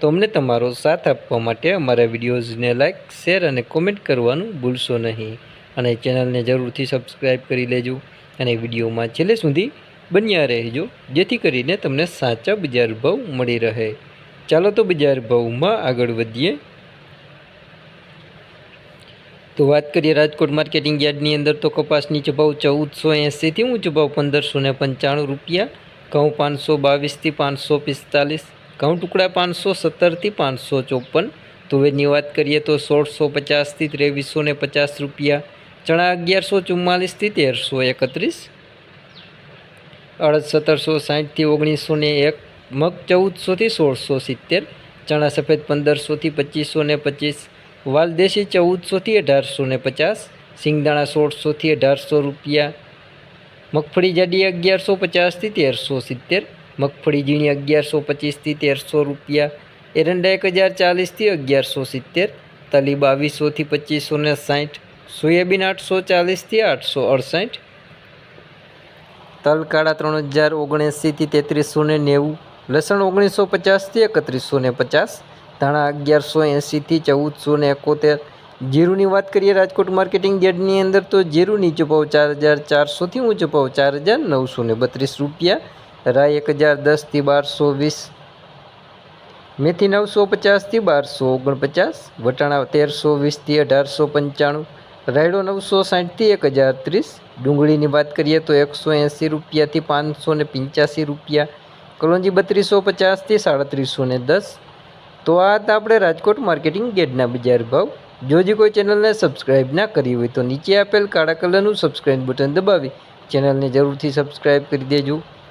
તો અમને તમારો સાથ આપવા માટે અમારા વિડીયોઝને લાઇક શેર અને કોમેન્ટ કરવાનું ભૂલશો નહીં. અને ચેનલને જરૂરથી સબસ્ક્રાઈબ કરી લેજો અને વિડીયોમાં છેલ્લે સુધી બન્યા રહેજો, જેથી કરીને તમને સાચા બજાર ભાવ મળી રહે. ચાલો તો બજાર ભાવમાં આગળ વધીએ. તો વાત કરીએ રાજકોટ માર્કેટિંગ યાર્ડની અંદર તો કપાસની ચભાવ ભાવ ચૌદસો એંસીથી ઊંચો ભાવ પંદરસો ને પંચાણું રૂપિયા, ઘઉં પાંચસો બાવીસથી પાંચસો પિસ્તાલીસ ઘઉં ટુકડા પાંચસો, સત્તરથી પાંચસો ચોપન. તુવેરની વાત કરીએ તો સોળસો પચાસથી ત્રેવીસો ને પચાસ રૂપિયા. ચણા અગિયારસો, ચુમ્માલીસથી તેરસો એકત્રીસ. અડદ સત્તરસો સાહીઠથી ઓગણીસો ને એક. મગ ચૌદસોથી સોળસો સિત્તેર. ચણા સફેદ પંદરસોથી પચીસો ને પચીસ. વાલદેશી ચૌદસોથી અઢારસો ને પચાસ. સિંગદાણા સોળસોથી અઢારસો રૂપિયા. મગફળી જાડી અગિયારસો પચાસથી તેરસો સિત્તેર. મગફળી ઝીણી અગિયારસો પચીસથી તેરસો રૂપિયા. એરંડા એક હજાર ચાલીસથી અગિયારસો સિત્તેર. તલી બાવીસોથી પચીસો ને સાઠ. સોયાબીન આઠસો ચાલીસથી આઠસો અડસઠ. તલ કાળા ત્રણ હજાર ઓગણએંસીથી તેત્રીસો ને નેવું. લસણ ઓગણીસો પચાસથી એકત્રીસો ને પચાસ. ધાણા અગિયારસો એંસીથી ચૌદસો ને એકોતેર. જીરુની વાત કરીએ રાજકોટ માર્કેટિંગ યાર્ડની અંદર તો જીરુ નીચો ભાવ ચાર હજાર ચારસોથી ઊંચો ભાવ ચાર હજાર નવસો ને બત્રીસ રૂપિયા. રાય એક હજાર દસથી બારસો વીસ. મેથી નવસો પચાસથી બારસો ઓગણપચાસ. વટાણા તેરસો વીસથી અઢારસો પંચાણું. રાયડો નવસો સાઠથી એક હજાર ત્રીસ. ડુંગળીની વાત કરીએ તો એકસો એંસી રૂપિયાથી પાંચસો ને પંચ્યાસી રૂપિયા. કલોંજી બત્રીસો પચાસથી સાડત્રીસો ને દસ. તો આ હતા આપણે રાજકોટ માર્કેટિંગ ગેટના બજાર ભાવ. જો જે કોઈ ચેનલને સબસ્ક્રાઇબ ના કરી હોય તો નીચે આપેલ કાળા કલરનું સબસ્ક્રાઇબ બટન દબાવી. ચેનલને જરૂરથી સબસ્ક્રાઇબ કરી દેજો.